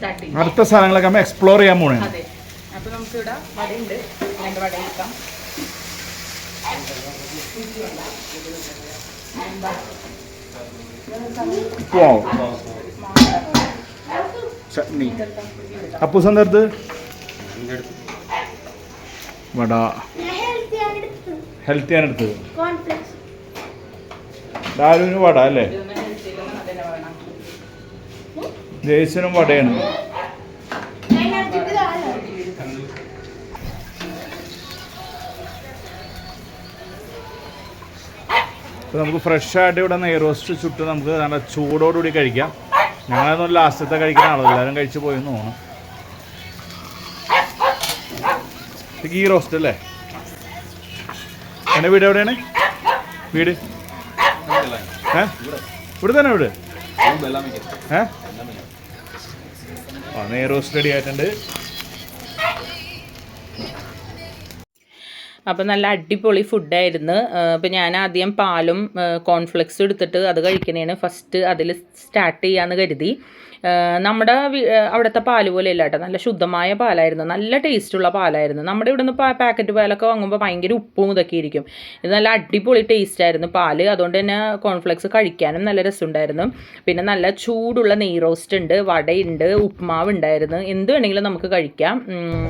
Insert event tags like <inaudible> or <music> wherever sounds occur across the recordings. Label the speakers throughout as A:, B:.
A: Start ചെയ്യും.
B: അടുത്ത സാധനങ്ങളൊക്കെ നമ്മൾ എക്സ്പ്ലോർ ചെയ്യാൻ പോണേ
A: അതെ. അപ്പോൾ നമുക്ക് ഇവിടെ വടയുണ്ട്. രണ്ട് വട എടുക്കാം
B: ചട്നി അപ്പൂസ് എന്താ അടുത്ത്? വട. ഹെൽത്തി ആണ് എടുത്തത്.
C: കോൺഫ്ലെക്സ്
B: ഡാലുവിന് വട അല്ലേ
A: ഇതൊന്ന് ഹെൽത്ത് ചെയ്തൊന്ന് അതന്നെ വേണം
B: ജെയ്സനും വടയാണ് അപ്പോൾ നമുക്ക് ഫ്രഷായിട്ട് ഇവിടെ നെയ് റോസ്റ്റ് ചുട്ട് നമുക്ക് നല്ല ചൂടോടുകൂടി കഴിക്കാം. ഞങ്ങളൊന്നും ലാസ്റ്റത്തെ കഴിക്കുന്ന ആളോ എല്ലാവരും കഴിച്ച് പോയെന്ന് തോന്നുന്നു. ഗീ റോസ്റ്റ് അല്ലേ? എന്റെ വീട് എവിടെയാണ്? വീട്? ഏ? ഇവിടെ തന്നെ വീട്? ഏ? ആ റെഡി ആയിട്ടുണ്ട്.
A: അപ്പോൾ നല്ല അടിപൊളി ഫുഡായിരുന്നു അപ്പോൾ ഞാൻ ആദ്യം പാലും കോൺഫ്ലെക്സും എടുത്തിട്ട് അത് കഴിക്കണേന് ഫസ്റ്റ് അതിൽ സ്റ്റാർട്ട് ചെയ്യാമെന്ന് കരുതി. നമ്മുടെ അവിടുത്തെ പാൽ പോലെ ഇല്ല കേട്ടോ. നല്ല ശുദ്ധമായ പാലായിരുന്നു. നല്ല ടേസ്റ്റുള്ള പാലായിരുന്നു. നമ്മുടെ ഇവിടെ നിന്ന് പാക്കറ്റ് പാലൊക്കെ വാങ്ങുമ്പോൾ ഭയങ്കര ഉപ്പും ഇതൊക്കെ ഇരിക്കും ഇത് നല്ല അടിപൊളി ടേസ്റ്റ് ആയിരുന്നു പാൽ. അതുകൊണ്ട് തന്നെ കോൺഫ്ലെക്സ് കഴിക്കാനും നല്ല രസമുണ്ടായിരുന്നു. പിന്നെ നല്ല ചൂടുള്ള നെയ് റോസ്റ്റ് ഉണ്ട് വടയുണ്ട് ഉപ്മാവ് ഉണ്ടായിരുന്നു. എന്ത് വേണമെങ്കിലും നമുക്ക് കഴിക്കാം.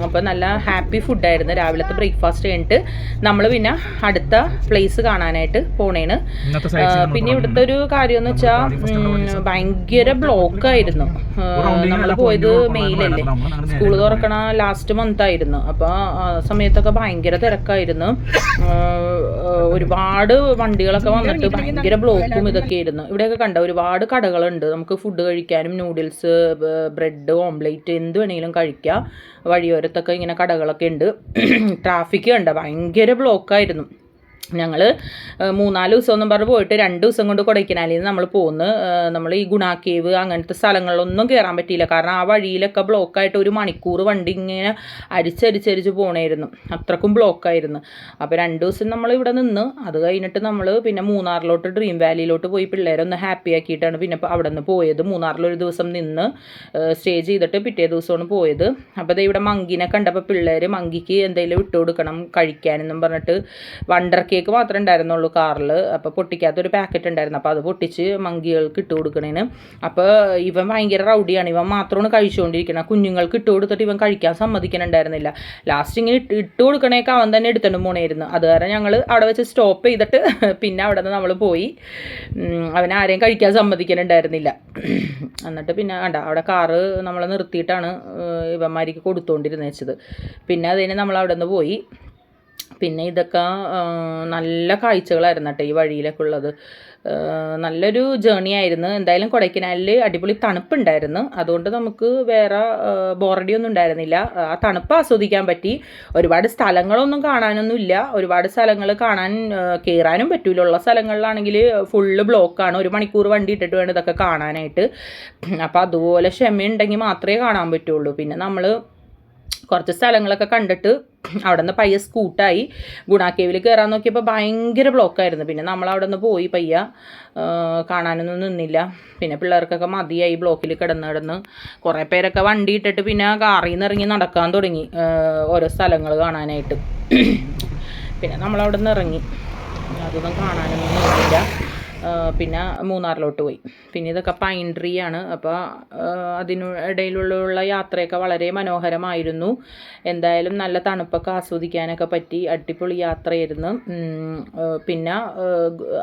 A: അപ്പോൾ നല്ല ഹാപ്പി ഫുഡായിരുന്നു രാവിലത്തെ ബ്രേക്ക്ഫാസ്റ്റ് കഴിഞ്ഞിട്ട് നമ്മൾ പിന്നെ അടുത്ത പ്ലേസ് കാണാനായിട്ട് പോണേണ്. പിന്നെ ഇവിടുത്തെ ഒരു കാര്യം എന്ന് വെച്ചാൽ ഭയങ്കര ബ്ലോക്ക് ആയിരുന്നു. നമ്മൾ പോയത് മെയിലല്ലേ സ്കൂൾ തുറക്കണ ലാസ്റ്റ് മന്ത് ആയിരുന്നു. അപ്പൊ ആ സമയത്തൊക്കെ ഭയങ്കര തിരക്കായിരുന്നു. ഒരുപാട് വണ്ടികളൊക്കെ വന്നിട്ട് ഭയങ്കര ബ്ലോക്കും ഇതൊക്കെ ആയിരുന്നു. ഇവിടെയൊക്കെ കണ്ട ഒരുപാട് കടകളുണ്ട്. നമുക്ക് ഫുഡ് കഴിക്കാനും നൂഡിൽസ് ബ്രെഡ് ഓംലേറ്റ് എന്ത് വേണമെങ്കിലും കഴിക്കാം. വഴിയോരത്തൊക്കെ ഇങ്ങനെ കടകളൊക്കെ ഉണ്ട്. <clears throat> ട്രാഫിക് കണ്ട ഭയങ്കര ബ്ലോക്കായിരുന്നു. ഞങ്ങൾ മൂന്നാൽ ദിവസം ഒന്നും പറഞ്ഞ് പോയിട്ട് രണ്ട് ദിവസം കൊണ്ട് കൊടൈക്കനാലിൽ നിന്ന് നമ്മൾ പോന്ന് നമ്മൾ ഈ ഗുണ കേവ് അങ്ങനത്തെ സ്ഥലങ്ങളിലൊന്നും കയറാൻ പറ്റിയില്ല. കാരണം ആ വഴിയിലൊക്കെ ബ്ലോക്കായിട്ട് ഒരു മണിക്കൂർ വണ്ടി ഇങ്ങനെ അരിച്ചരിച്ചരിച്ച് പോണായിരുന്നു. അത്രക്കും ബ്ലോക്കായിരുന്നു അപ്പോൾ രണ്ട് ദിവസം നമ്മൾ ഇവിടെ നിന്ന് അത് കഴിഞ്ഞിട്ട് നമ്മൾ പിന്നെ മൂന്നാറിലോട്ട് ഡ്രീം വാലിയിലോട്ട് പോയി പിള്ളേരെ ഒന്ന് ഹാപ്പി ആക്കിയിട്ടാണ് പിന്നെ അവിടെ നിന്ന് പോയത്. മൂന്നാറിൽ ഒരു ദിവസം നിന്ന് സ്റ്റേ ചെയ്തിട്ട് പിറ്റേ ദിവസമാണ് പോയത്. അപ്പോൾ ദേ ഇവിടെ മങ്കിനെ കണ്ടപ്പോൾ പിള്ളേർ മങ്കിക്ക് എന്തെങ്കിലും ഇട്ട് കൊടുക്കണം കഴിക്കാനെന്നും പറഞ്ഞിട്ട് വണ്ടർ കേക്ക് മാത്രമേ ഉണ്ടായിരുന്നുള്ളൂ കാറിൽ അപ്പോൾ പൊട്ടിക്കാത്തൊരു പാക്കറ്റ് ഉണ്ടായിരുന്നു. അപ്പോൾ അത് പൊട്ടിച്ച് മങ്കികൾക്ക് ഇട്ട് കൊടുക്കണേന്. അപ്പോൾ ഇവൻ ഭയങ്കര റൗഡിയാണ് ഇവൻ മാത്രമാണ് കഴിച്ചുകൊണ്ടിരിക്കണം കുഞ്ഞുങ്ങൾക്ക് ഇട്ട് കൊടുത്തിട്ട് ഇവൻ കഴിക്കാൻ സമ്മതിക്കണുണ്ടായിരുന്നില്ല. ലാസ്റ്റ് ഇങ്ങനെ ഇട്ട് ഇട്ട് കൊടുക്കണേക്ക് അവൻ തന്നെ എടുത്തോണ്ട് പോണായിരുന്നു. അത് കാരണം ഞങ്ങൾ അവിടെ വെച്ച് സ്റ്റോപ്പ് ചെയ്തിട്ട് <laughs> പിന്നെ അവിടെ നിന്ന് നമ്മൾ പോയി അവൻ ആരെയും കഴിക്കാൻ സമ്മതിക്കണുണ്ടായിരുന്നില്ല. <clears throat> എന്നിട്ട് പിന്നെ വേണ്ട അവിടെ കാറ് നമ്മൾ നിർത്തിയിട്ടാണ് ഇവന്മാർക്ക് കൊടുത്തുകൊണ്ടിരുന്നത് വെച്ചത് പിന്നെ അതിന് നമ്മൾ അവിടെ നിന്ന് പോയി. പിന്നെ ഇതൊക്കെ നല്ല കാഴ്ചകളായിരുന്നു കേട്ടോ ഈ വഴിയിലൊക്കെ ഉള്ളത്. നല്ലൊരു ജേണി ആയിരുന്നു. എന്തായാലും കൊടൈക്കനാലിൽ അടിപൊളി തണുപ്പുണ്ടായിരുന്നു. അതുകൊണ്ട് നമുക്ക് വേറെ ബോറടിയൊന്നും ഉണ്ടായിരുന്നില്ല. ആ തണുപ്പ് ആസ്വദിക്കാൻ പറ്റി. ഒരുപാട് സ്ഥലങ്ങളൊന്നും കാണാനൊന്നും ഇല്ല ഒരുപാട് സ്ഥലങ്ങൾ കാണാൻ കയറാനും പറ്റൂല ഉള്ള സ്ഥലങ്ങളിലാണെങ്കിൽ ഫുള്ള് ബ്ലോക്കാണ് ഒരു മണിക്കൂർ വണ്ടി ഇട്ടിട്ട് വേണം ഇതൊക്കെ കാണാനായിട്ട്. അപ്പോൾ അതുപോലെ ക്ഷമയുണ്ടെങ്കിൽ മാത്രമേ കാണാൻ പറ്റുള്ളൂ. പിന്നെ നമ്മൾ കുറച്ച് സ്ഥലങ്ങളൊക്കെ കണ്ടിട്ട് അവിടെ നിന്ന് പയ്യെ സ്കൂട്ടായി. ഗുണാക്കേവിൽ കയറാൻ നോക്കിയപ്പോൾ ഭയങ്കര ബ്ലോക്കായിരുന്നു. പിന്നെ നമ്മൾ അവിടെ നിന്ന് പോയി പയ്യ കാണാനൊന്നും നിന്നില്ല. പിന്നെ പിള്ളേർക്കൊക്കെ മതിയായി ബ്ലോക്കിൽ കിടന്ന് കിടന്ന്. കുറേ പേരൊക്കെ വണ്ടി ഇട്ടിട്ട് പിന്നെ കാറിൽ നിന്ന് ഇറങ്ങി നടക്കാൻ തുടങ്ങി ഓരോ സ്ഥലങ്ങൾ കാണാനായിട്ട്. പിന്നെ നമ്മളവിടെ നിന്ന് ഇറങ്ങി അതൊന്നും കാണാനൊന്നും നിന്നില്ല. പിന്നെ മൂന്നാറിലോട്ട് പോയി. പിന്നെ ഇതൊക്കെ പൈൻ ട്രീ ആണ്. അപ്പോൾ അതിന് ഇടയിലുള്ള യാത്രയൊക്കെ വളരെ മനോഹരമായിരുന്നു. എന്തായാലും നല്ല തണുപ്പൊക്കെ ആസ്വദിക്കാനൊക്കെ പറ്റി അടിപൊളി യാത്രയായിരുന്നു. പിന്നെ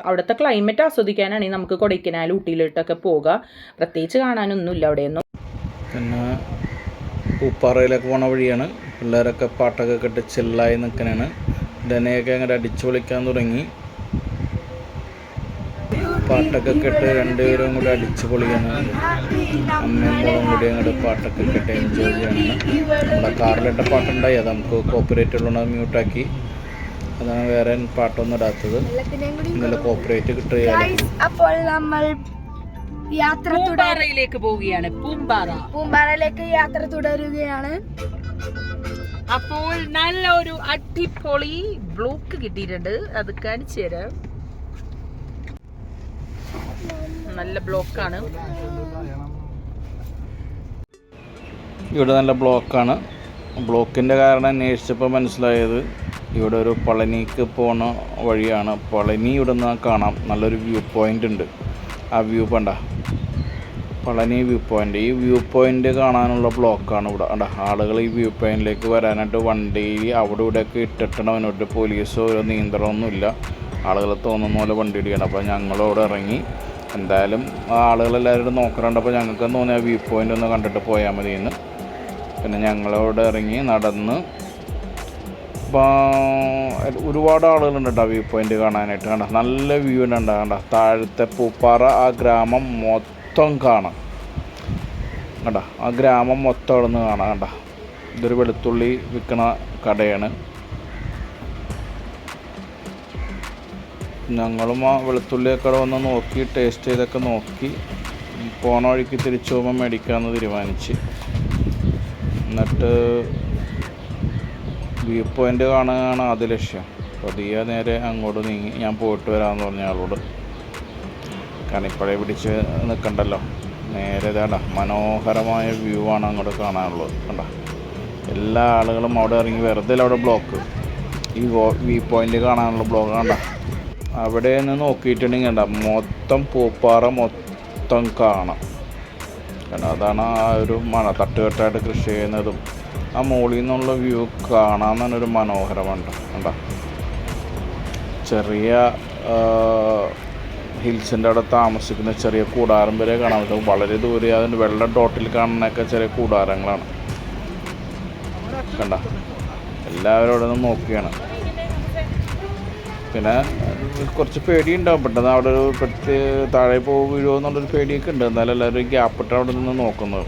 A: അവിടുത്തെ ക്ലൈമറ്റ് ആസ്വദിക്കാനാണെങ്കിൽ നമുക്ക് കൊടൈക്കനാൽ ഊട്ടിയിലോട്ടൊക്കെ പോകാം. പ്രത്യേകിച്ച് കാണാനൊന്നുമില്ല അവിടെയൊന്നും.
B: പിന്നെ പൂപ്പാറയിലൊക്കെ പോണ വഴിയാണ്. പിള്ളേരൊക്കെ പാട്ടൊക്കെ കേട്ട് ചില്ലായി നിൽക്കാനാണ് ഡനെയൊക്കെ അങ്ങനെ അടിച്ചു തുടങ്ങി. പാട്ടൊക്കെ കെട്ട് രണ്ടുപേരും കൂടി അടിച്ചു പൊളിയാണ്. അമ്മയും മോളും കൂടി അങ്ങോട്ട് പാട്ടൊക്കെ കെട്ട് എൻജോയ് ചെയ്യാണ്. നമ്മുടെ കാറിലിട്ട പാട്ടുണ്ടായി. അത് നമുക്ക് കോപ്പറേറ്റ് ഉള്ളത് മ്യൂട്ടാക്കി അതാണ് വേറെ പാട്ടൊന്നും ഇടാത്തത്. നല്ല കോപ്പറേറ്റ് കിട്ടുകയാണ്
C: അപ്പോൾ നമ്മൾ യാത്ര
A: പൂമ്പാറയിലേക്ക് പോവുകയാണ്. പൂമ്പാറ.
C: പൂമ്പാറയിലേക്ക് യാത്ര തുടരുകയാണ്.
A: അപ്പോൾ നല്ലൊരു അടിപൊളി ബ്ലോക്ക് കിട്ടിയിട്ടുണ്ട്. അത് കാണിച്ചു തരാം. നല്ല ബ്ലോക്കാണ്.
B: ഇവിടെ നല്ല ബ്ലോക്കാണ്. ബ്ലോക്കിന്റെ കാരണം അന്വേഷിച്ചപ്പോൾ മനസ്സിലായത് ഇവിടെ ഒരു പളനിക്ക് പോണ വഴിയാണ്. പളനി ഇവിടെ നിന്ന് കാണാം. നല്ലൊരു വ്യൂ പോയിന്റ് ഉണ്ട്. ആ വ്യൂ കണ്ട. പളനി വ്യൂ പോയിന്റ് ഈ വ്യൂ പോയിന്റ് കാണാനുള്ള ബ്ലോക്കാണ് ഇവിടെ. കണ്ട ആളുകൾ ഈ വ്യൂ പോയിന്റിലേക്ക് വരാനായിട്ട് വണ്ടി അവിടെ ഇവിടെയൊക്കെ ഇട്ടിട്ടണം അവനോട്ട് പോലീസോ ഒരു നിയന്ത്രണമൊന്നുമില്ല. ആളുകൾ തോന്നുന്ന പോലെ വണ്ടി ഇടിക്കണം അപ്പോൾ ഞങ്ങളവിടെ ഇറങ്ങി എന്തായാലും ആ ആളുകളെല്ലാവരും നോക്കറുണ്ടപ്പോൾ ഞങ്ങൾക്ക് തോന്നി ആ വ്യൂ പോയിന്റ് ഒന്ന് കണ്ടിട്ട് പോയാൽ മതി എന്ന് പിന്നെ ഞങ്ങളവിടെ ഇറങ്ങി നടന്ന് ഇപ്പോൾ ഒരുപാട് ആളുകളുണ്ട് കേട്ടോ വ്യൂ പോയിന്റ് കാണാനായിട്ട്. കണ്ട? നല്ല വ്യൂ ഉണ്ട്. കണ്ട? താഴത്തെ പൂപ്പാറ ആ ഗ്രാമം മൊത്തം കാണാം. കണ്ട? ആ ഗ്രാമം മൊത്തം അവിടെ നിന്ന് കാണാം. കണ്ട? ഇതൊരു വെളുത്തുള്ളി വിൽക്കണ കടയാണ്. ഞങ്ങളും ആ വെളുത്തുള്ളിയൊക്കെ വന്ന് നോക്കി ടേസ്റ്റ് ചെയ്തൊക്കെ നോക്കി. പോണ വഴിക്ക് തിരിച്ചു പോകുമ്പോൾ മേടിക്കാമെന്ന് തീരുമാനിച്ച്. എന്നിട്ട് വ്യൂ പോയിന്റ് കാണുകയാണ് ആദ്യ ലക്ഷ്യം. പതിയെ നേരെ അങ്ങോട്ട് നീങ്ങി ഞാൻ പോയിട്ട് വരാമെന്ന് പറഞ്ഞ ആളോട്. കണിപ്പഴ പിടിച്ച് നിൽക്കണ്ടല്ലോ നേരെ ഇതാണ്ടാ മനോഹരമായ വ്യൂ ആണ് അങ്ങോട്ട് കാണാനുള്ളത്. കണ്ട? എല്ലാ ആളുകളും അവിടെ ഇറങ്ങി വെറുതെ അവിടെ ബ്ലോക്ക് ഈ വ്യൂ പോയിന്റ് കാണാനുള്ള ബ്ലോക്ക് കണ്ട? അവിടെ നിന്ന് നോക്കിയിട്ടുണ്ടെങ്കിൽ കണ്ട മൊത്തം പൂപ്പാറ മൊത്തം കാണാം. കാരണം അതാണ് ആ ഒരു മണ തട്ടുകെട്ടായിട്ട് കൃഷി ചെയ്യുന്നതും ആ മുകളിൽ നിന്നുള്ള വ്യൂ കാണാൻ തന്നെ ഒരു മനോഹരമുണ്ട് കണ്ട ചെറിയ ഹിൽസിന്റെ അവിടെ താമസിക്കുന്ന ചെറിയ കൂടാരം വരെ കാണാൻ പറ്റും. വളരെ ദൂരെ അതിന്റെ വെള്ള ഡോട്ടിൽ കാണുന്നൊക്കെ ചെറിയ കൂടാരങ്ങളാണ്. കണ്ട എല്ലാവരും അവിടെ നിന്ന് നോക്കിയാണ്. പിന്നെ കുറച്ച് പേടിയുണ്ടാവും. പെട്ടെന്ന് അവിടെ ഒരു പ്രത്യേക താഴെ പോകും വീഴുമോ എന്നുള്ളൊരു പേടിയൊക്കെ ഉണ്ട്. എന്നാലും എല്ലാവരും ഗ്യാപ്പിട്ട് അവിടെ നിന്ന് നോക്കുന്നത്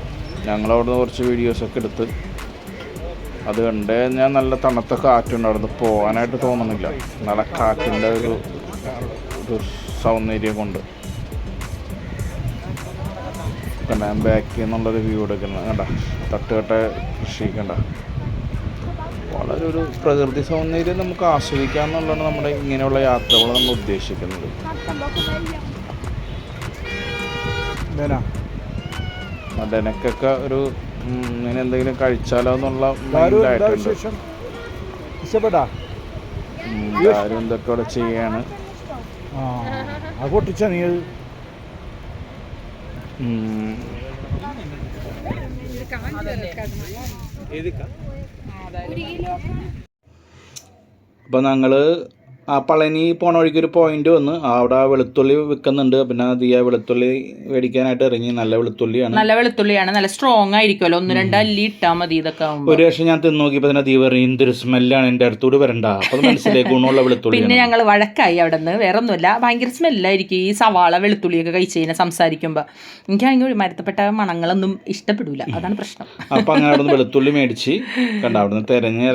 B: ഞങ്ങൾ അവിടെ നിന്ന് കുറച്ച് വീഡിയോസൊക്കെ എടുത്ത് അത് കണ്ട് ഞാൻ നല്ല തണുത്ത കാറ്റുണ്ട് അവിടെ പോകാനായിട്ട് തോന്നുന്നില്ല. നല്ല കാറ്റിന്റെ ഒരു ഒരു സൗന്ദര്യം കൊണ്ട് പിന്നെ ബാക്കിൽ നിന്നുള്ളൊരു വ്യൂ എടുക്കുന്നത് കണ്ട? തട്ടുകട്ട കൃഷി കണ്ട വളരെ ഒരു പ്രകൃതി സൗന്ദര്യം നമുക്ക് ആസ്വദിക്കാം എന്നുള്ളതാണ് നമ്മുടെ ഇങ്ങനെയുള്ള യാത്രകൾ നമ്മൾ ഉദ്ദേശിക്കുന്നത്. നടനക്കൊക്കെ ഒരു ഇങ്ങനെ എന്തെങ്കിലും കഴിച്ചാലോ എന്നുള്ള എല്ലാവരും എന്തൊക്കെ ചെയ്യാണ്?
D: പൊട്ടിച്ച നീ
B: ഉം. അപ്പോൾ ഞങ്ങൾ ആ പളനി പോണ വഴിക്ക് ഒരു പോയിന്റ് വന്ന് അവിടെ വെളുത്തുള്ളി വിൽക്കുന്നുണ്ട്. പിന്നെ ദിയ വെളുത്തുള്ളി മേടിക്കാനായിട്ട് ഇറങ്ങി. നല്ല വെളുത്തുള്ളിയാണ്.
A: നല്ല വെളുത്തുള്ളിയാണ്. നല്ല സ്ട്രോങ് ആയിരിക്കുമല്ലോ. ഒന്ന് രണ്ട് അല്ലി ഇട്ടാൽ മതി ഇതൊക്കെ
B: ഒരു പക്ഷേ ഞാൻ തിന്നു നോക്കിയപ്പോൾ തന്നെ ദീപ പറഞ്ഞു എന്തൊരു സ്മെല്ലാണ് എന്റെ അടുത്തൂടെ വരണ്ട. അപ്പോൾ മനസ്സിലേക്ക് ഗുണമുള്ള
A: വെളുത്തുള്ളി
B: പിന്നെ
A: ഞങ്ങൾ വഴക്കായി അവിടെ നിന്ന് വേറെ ഒന്നുമില്ല ഭയങ്കര സ്മെല്ലായിരിക്കും ഈ സവാള വെളുത്തുള്ളിയൊക്കെ കഴിച്ച് കഴിഞ്ഞാൽ സംസാരിക്കുമ്പോൾ എനിക്ക് ഭയങ്കര മരത്തപ്പെട്ട മണങ്ങളൊന്നും ഇഷ്ടപ്പെടില്ല അതാണ് പ്രശ്നം.
B: അപ്പോൾ അങ്ങനെ അവിടെ നിന്ന് വെളുത്തുള്ളി മേടിച്ച് കണ്ട അവിടെ നിന്ന് തിരഞ്ഞ്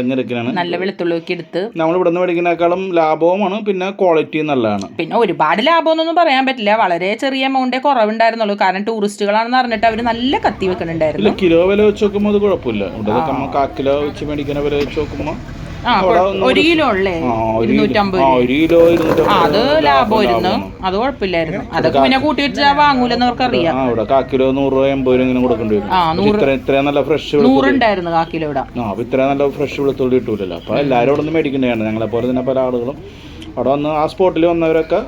A: നല്ല വെളുത്തുള്ളി ഒക്കെ എടുത്ത്.
B: നമ്മൾ ഇവിടെ നിന്ന് മേടിക്കുന്നേക്കാളും ലാഭവുമാണ് പിന്നെ ക്വാളിറ്റി നല്ലതാണ്.
A: പിന്നെ ഒരുപാട് ലാഭമൊന്നും പറയാൻ പറ്റില്ല. വളരെ ചെറിയ എമൗണ്ടേ കുറവുണ്ടായിരുന്നുള്ളൂ. കാരണം ടൂറിസ്റ്റുകളാണെന്ന് പറഞ്ഞിട്ട് അവർ നല്ല കത്തി വെക്കുന്നുണ്ടായിരുന്നു.
B: കിലോ വില വെച്ച് നോക്കുമ്പോൾ അത് കുഴപ്പമില്ല. ഇവിടെ നമ്മൾ കാ കിലോ വെച്ച് മേടിക്കുന്ന വില വെച്ച് നോക്കുമ്പോൾ
A: ഒരു കിലോ ഉള്ളേ? ഇരുന്നൂറ്റമ്പത് അത്
B: ലാഭം-
A: ലാഭമായിരുന്നു അത് കുഴപ്പമില്ലായിരുന്നു. അതൊക്കെ പിന്നെ കൂട്ടി വെച്ചാൽ വാങ്ങൂലെന്ന് അവർക്കറിയാം
B: ആ ഇവിടെ കാക്കിലോ കിലോ നൂറ് രൂപ എൺപത് രൂപ ഇങ്ങനെ കൊടുക്കേണ്ടി വരും. ഇത്ര നല്ല ഫ്രഷ്
A: നൂറുണ്ടായിരുന്നു കാക്കിലോ കിലോ ഇവിടെ.
B: ആ അപ്പോൾ ഇത്രയും നല്ല ഫ്രഷ് വെളുത്തുള്ളി കിട്ടൂലല്ലോ. അപ്പോൾ എല്ലാവരും അവിടെ നിന്ന് മേടിക്കേണ്ടതാണ്. ഞങ്ങളെ പോലെ തന്നെ പല ആളുകളും അവിടെ വന്ന് ആ സ്പോട്ടിൽ വന്നവരൊക്കെ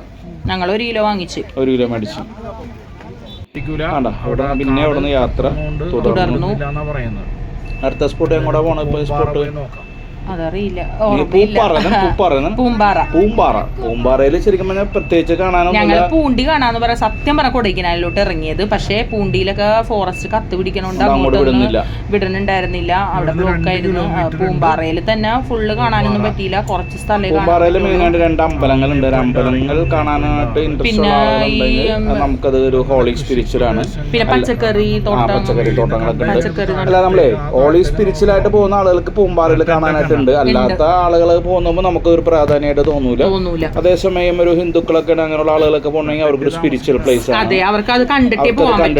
A: ഞങ്ങൾ ഒരു കിലോ വാങ്ങിച്ച്.
B: ഒരു കിലോ മേടിച്ചു. അവിടെ പിന്നെ അവിടെ നിന്ന് യാത്ര തുടർന്നു അടുത്ത സ്പോട്ട് എങ്ങോട്ടാ പോണ? ഇപ്പൊ സ്പോട്ട്?
A: അതറിയില്ല പൂമ്പാറ
B: പൂമ്പാറ പൂമ്പാറയിൽ ശരിക്കും പറഞ്ഞാൽ പ്രത്യേകിച്ച്
A: ഞങ്ങൾ
B: കാണാനൊന്നുമില്ല
A: പൂണ്ടി കാണാന്ന് പറയാം. സത്യം പറഞ്ഞ കൊടൈക്കനാലിലോട്ട് ഇറങ്ങിയത്. പക്ഷേ പൂണ്ടിയിലൊക്കെ ഫോറസ്റ്റ് കത്ത് പിടിക്കണോണ്ട്
B: അങ്ങോട്ട്
A: വിടണുണ്ടായിരുന്നില്ല. അവിടെ ബ്ലോക്ക് ആയിരുന്നു. പൂമ്പാറയിൽ തന്നെ ഫുള്ള് കാണാനൊന്നും പറ്റിയില്ല. കുറച്ച് സ്ഥലങ്ങളുണ്ട് കാണാൻ
B: പൂമ്പാറയിൽ മെയിനായിട്ട് രണ്ട് അമ്പലങ്ങളുണ്ട്. അമ്പലങ്ങൾ കാണാനായിട്ട് ഇൻട്രസ്റ്റ്
A: പിന്നെ
B: നമുക്കത് ഒരു ഹോളി സ്പിരിച്വലാണ്
A: പിന്നെ പച്ചക്കറി തോട്ടം.
B: പച്ചക്കറി തോട്ടങ്ങളൊക്കെ ഉണ്ട്.
A: പച്ചക്കറി തോട്ടം.
B: അല്ല നമ്മളെ ഹോളി സ്പിരിച്വലായിട്ട് പോകുന്ന ആളുകൾക്ക് പൂമ്പാറയിൽ കാണാനായിട്ടുണ്ട് അല്ലാത്ത ആളുകൾ പോകുമ്പോൾ നമുക്ക് ഒരു പ്രാധാന്യമായിട്ട് തോന്നൂല.
A: തോന്നൂല.
B: അതേസമയം ഒരു ഹിന്ദുക്കളൊക്കെ അങ്ങനെയുള്ള ആളുകളൊക്കെ പോകണമെങ്കിൽ അവർക്ക് ഒരു സ്പിരിച്വൽ പ്ലേസ് ആണ്.
A: അതെ അവർക്ക് അത് കണ്ടിട്ടേ പോകാൻ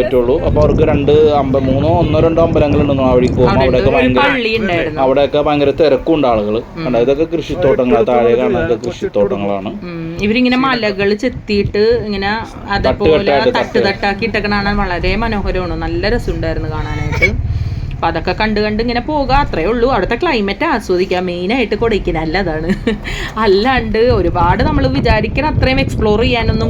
A: പറ്റുള്ളൂ.
B: അപ്പൊ അവർക്ക് രണ്ട് അമ്പ മൂന്നോ ഒന്നോ രണ്ടോ അമ്പലങ്ങളുണ്ടെന്നോ അവിടെ പോകുമ്പോൾ
A: അവിടെ
B: അവിടെയൊക്കെ ഭയങ്കര
A: ഉണ്ടായിരുന്നു.
B: അവിടെയൊക്കെ ഭയങ്കര തിരക്കുണ്ട് ആളുകൾ കണ്ട ഇതൊക്കെ കൃഷിത്തോട്ടങ്ങളാണ് താഴെ കാണുന്നത് കൃഷിത്തോട്ടങ്ങളാണ്.
A: ഇവരിങ്ങനെ മലകൾ ചെത്തിയിട്ട് ഇങ്ങനെ അതേപോലെ
B: തട്ടുതട്ടാക്കി
A: തട്ട് തട്ടാക്കി ഇട്ടൊക്കെ കാണാൻ വളരെ മനോഹരമാണ്. നല്ല രസമുണ്ടായിരുന്നു കാണാനായിട്ട്. അപ്പൊ അതൊക്കെ കണ്ട് കണ്ട് ഇങ്ങനെ പോകുക അത്രേ ഉള്ളൂ. അവിടുത്തെ ക്ലൈമറ്റ് ആസ്വദിക്കാം. മെയിനായിട്ട് കൊടൈക്കനാൽ അതാണ്. അല്ലാണ്ട് ഒരുപാട് നമ്മൾ വിചാരിക്കണ അത്രയും എക്സ്പ്ലോർ ചെയ്യാനൊന്നും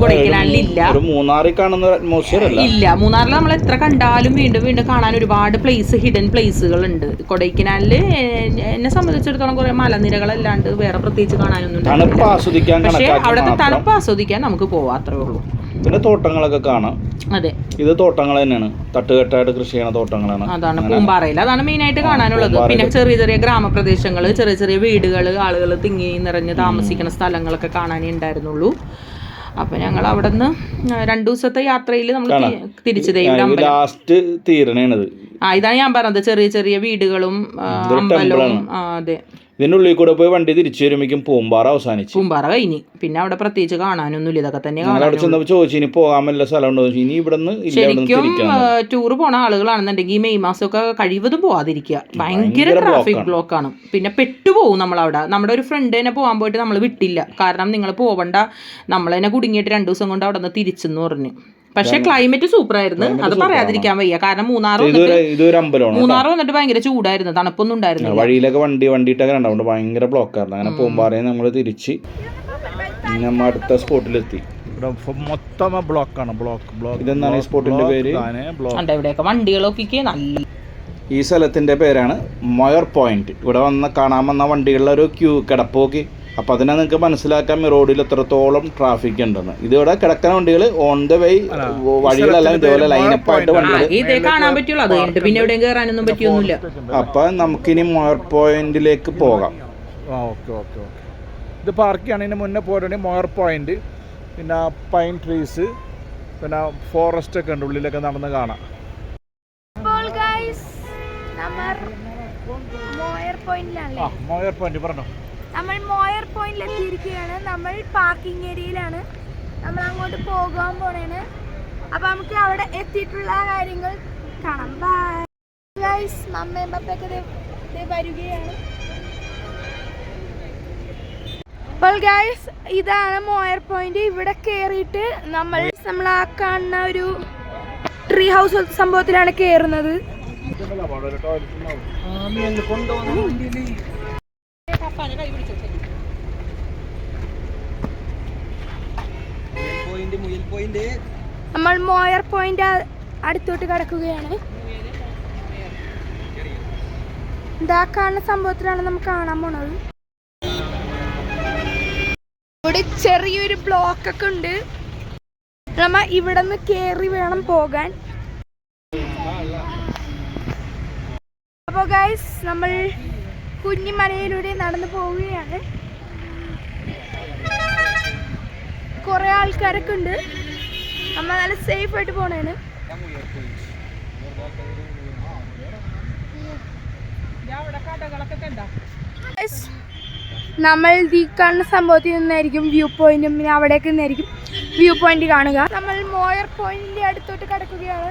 B: മൂന്നാറിൽ കാണുന്ന അറ്റ്മോസ്ഫിയർ
A: ഇല്ല. മൂന്നാറിൽ നമ്മൾ എത്ര കണ്ടാലും വീണ്ടും വീണ്ടും കാണാൻ ഒരുപാട് പ്ലേസ് ഹിഡൻ പ്ലേസുകൾ ഉണ്ട് കൊടൈക്കനാലിൽ എന്നെ സംബന്ധിച്ചിടത്തോളം കുറെ മലനിരകളല്ലാണ്ട് വേറെ പ്രത്യേകിച്ച് കാണാനൊന്നും പക്ഷേ അവിടുത്തെ തണുപ്പ് ആസ്വദിക്കാൻ നമുക്ക് പോവാം അത്രേ ഉള്ളൂ.
B: പിന്നെ തോട്ടങ്ങളൊക്കെ കാണാം.
A: അതെ.
B: ഇത് തോട്ടങ്ങൾ തന്നെയാണ്. തട്ടുകെട്ടായിട്ട് കൃഷി ചെയ്യുന്ന തോട്ടങ്ങളാണ്.
A: അതാണ് പൂമ്പാറയിൽ. അതാണ് മെയിൻ ആയിട്ട് കാണാനുള്ളത്. പിന്നെ ചെറിയ ചെറിയ ഗ്രാമപ്രദേശങ്ങൾ ചെറിയ ചെറിയ വീടുകൾ ആളുകൾ തിങ്ങി നിറഞ്ഞ് താമസിക്കുന്ന സ്ഥലങ്ങളൊക്കെ കാണാനേ ഉണ്ടായിരുന്നുള്ളൂ. അപ്പൊ ഞങ്ങൾ അവിടെ നിന്ന് രണ്ടു ദിവസത്തെ യാത്രയിൽ നമ്മൾ തിരിച്ചു
B: ലാസ്റ്റ് തീരണേണത്.
A: ആ ഇതാണ് ഞാൻ പറഞ്ഞത്. ചെറിയ ചെറിയ വീടുകളും അമ്പലവും അതെ.
B: ഇതിന്റെ ഉള്ളിൽ കൂടെ പോയി വണ്ടി തിരിച്ചു വരുമ്പോഴേക്കും പൂമ്പാറ അവസാനിച്ചു.
A: പൂമ്പാറ കഴിഞ്ഞ്. പിന്നെ അവിടെ പ്രത്യേകിച്ച് കാണാനൊന്നുമില്ല. ഇതൊക്കെ തന്നെ
B: അവിടെ ചെന്നപ്പോൾ ചോദിച്ചു ഇനി പോകാൻ വല്ല സ്ഥലം ഉണ്ടോ ചോദിച്ചു ഇനി ഇവിടെ ഇല്ല
A: ശരിക്കും ടൂർ പോണ ആളുകളാണെന്നുണ്ടെങ്കിൽ ഈ മെയ് മാസമൊക്കെ കഴിവതും പോവാതിരിക്കുക. ഭയങ്കര ട്രാഫിക് ബ്ലോക്ക് ആണ്. പിന്നെ പെട്ടുപോകും നമ്മളവിടെ. നമ്മുടെ ഒരു ഫ്രണ്ട് തന്നെ പോകാൻ പോയിട്ട് നമ്മൾ വിട്ടില്ല. കാരണം നിങ്ങൾ പോവണ്ട. നമ്മൾ തന്നെ കുടുങ്ങിയിട്ട് രണ്ടു ദിവസം കൊണ്ട് അവിടെ നിന്ന് തിരിച്ചെന്ന് പറഞ്ഞു. പക്ഷെ ക്ലൈമറ്റ് സൂപ്പർ ആയിരുന്നു അത് പറയാതിരിക്കാൻ വയ്യ. കാരണം മൂന്നാർ മൂന്നാർ വന്നിട്ട് ഭയങ്കര ചൂടായിരുന്നു. തണുപ്പൊന്നും ഉണ്ടായിരുന്നു
B: വഴിയിലൊക്കെ വണ്ടി വണ്ടിയിട്ടൊക്കെ ഉണ്ടാവും ഭയങ്കര ബ്ലോക്കായിരുന്നു അങ്ങനെ പൂമ്പാറയിൽ നമ്മൾ തിരിച്ച് നമ്മ അടുത്ത സ്പോട്ടിലെത്തി.
D: മൊത്തം ബ്ലോക്കാണ് ബ്ലോക്ക് ബ്ലോക്ക്
B: ഇതെന്താണ് ഈ സ്പോട്ടിന്റെ പേര്?
A: ഇവിടെയൊക്കെ വണ്ടികളൊക്കെ നല്ല
B: ഈ സ്ഥലത്തിന്റെ പേരാണ് മൊയർ പോയിന്റ്. ഇവിടെ വന്ന് കാണാൻ വന്ന വണ്ടികളിലെ ഒരു ക്യൂ കിടപ്പോക്കി അപ്പൊ അതിനെ നിങ്ങൾക്ക് മനസ്സിലാക്കാം ഈ റോഡിൽ എത്രത്തോളം ട്രാഫിക് ഉണ്ടെന്ന്. ഇതിവിടെ കിടക്കുന്ന വണ്ടികൾ ഓൺ ദ വേ വഴികളെല്ലാം ഇതേപോലെ
A: ലൈനപ്പായിട്ട്
B: വണ്ടികൾ
A: പിന്നെ എവിടെയും കയറാനൊന്നും പറ്റിയൊന്നുമില്ല.
B: അപ്പൊ നമുക്കിനി മോയർ പോയിന്റിലേക്ക് പോകാം.
D: Okay okay okay. ഇത് പാർക്ക് ചെയ്യണതിന് മുന്നേ പോയിട്ടുണ്ടെങ്കിൽ മോയർ പോയിന്റ് പിന്നെ പൈൻ ട്രീസ് പിന്നെ ഫോറസ്റ്റ് ഒക്കെ ഉണ്ട്. ഉള്ളിലൊക്കെ നടന്ന് കാണാം.
C: അപ്പോൾ ഗൈസ് നമ്മൾ മോയർ പോയിന്റിലാണല്ലേ
D: ആ മോയർ പോയിന്റ് പറഞ്ഞോ.
C: നമ്മൾ മോയർ പോയിന്റിൽ എത്തിയിരിക്കുകയാണ്. നമ്മൾ പാർക്കിംഗ് ഏരിയയിലാണ് നമ്മൾ അങ്ങോട്ട് പോകാൻ പോണേണ്. അപ്പൊ നമുക്ക് അവിടെ എത്തിയിട്ടുള്ള കാര്യങ്ങൾ കാണാം. ബൈ ഗൈസ് മമ്മയും പപ്പയൊക്കെ വരികയാണ്. അപ്പോൾ ഗൈസ് ഇതാണ് മോയർ പോയിന്റ് ഇവിടെ കയറിയിട്ട് നമ്മൾ നമ്മൾ ആ കാണുന്ന ഒരു ട്രീ ഹൗസ് സംഭവത്തിലാണ് കയറുന്നത് നമ്മൾ മോയർ പോയിന്റ് അടുത്തോട്ട് കിടക്കുകയാണ്. ഇതാ കാണുന്ന സംഭവത്തിലാണ് നമുക്ക് കാണാൻ പോണത്. ഇവിടെ ചെറിയൊരു ബ്ലോക്ക് ഒക്കെ ഉണ്ട്. നമ്മ ഇവിടെ നിന്ന് കേറി വേണം പോകാൻ. അപ്പൊ ഗൈസ് നമ്മൾ കുഞ്ഞിമലയിലൂടെ നടന്നു പോവുകയാണ്. കുറെ ആൾക്കാരൊക്കെ ഉണ്ട്. നമ്മൾ നല്ല സേഫ് ആയിട്ട് പോണേന് നമ്മൾ ഈ കാണുന്ന സംഭവത്തിൽ നിന്നായിരിക്കും വ്യൂ പോയിന്റും പിന്നെ അവിടേക്ക് നിന്നായിരിക്കും വ്യൂ പോയിന്റ് കാണുക. നമ്മൾ മോയർ പോയിന്റിന്റെ അടുത്തോട്ട് കിടക്കുകയാണ്.